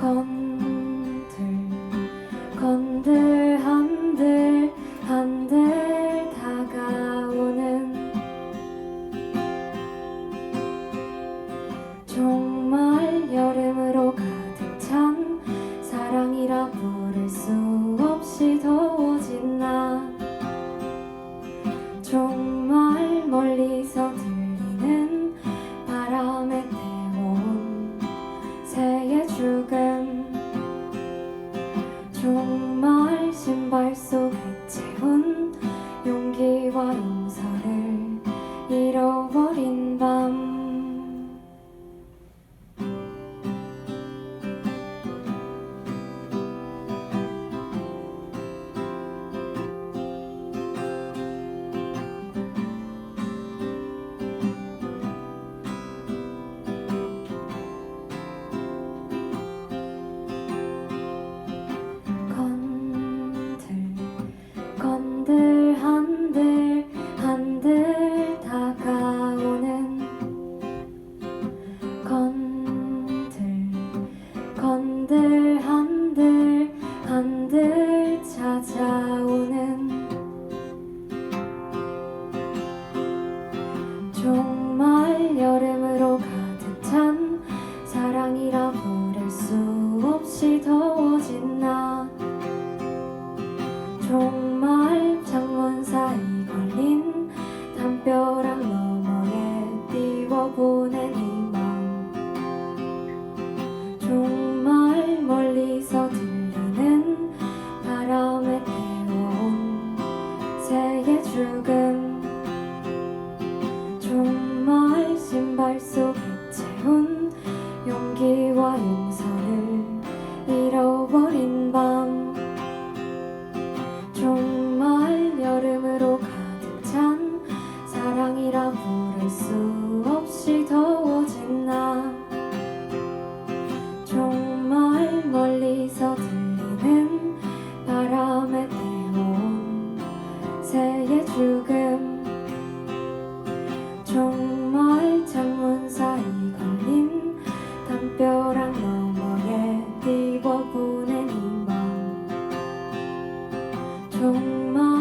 空 여름으로 가득 찬 사랑이라 부를 수 없이 더워진 날 정말 창문 사이 걸린 담벼락 너머에 띄워보낸 희망 채운 용기와 용서를 잃어버린 밤. 정말 여름으로 가득 찬 사랑이라 부를 수 없이 더워진 날. 정말 멀리서 들리는 바람에 태워온 새의 죽음 容貌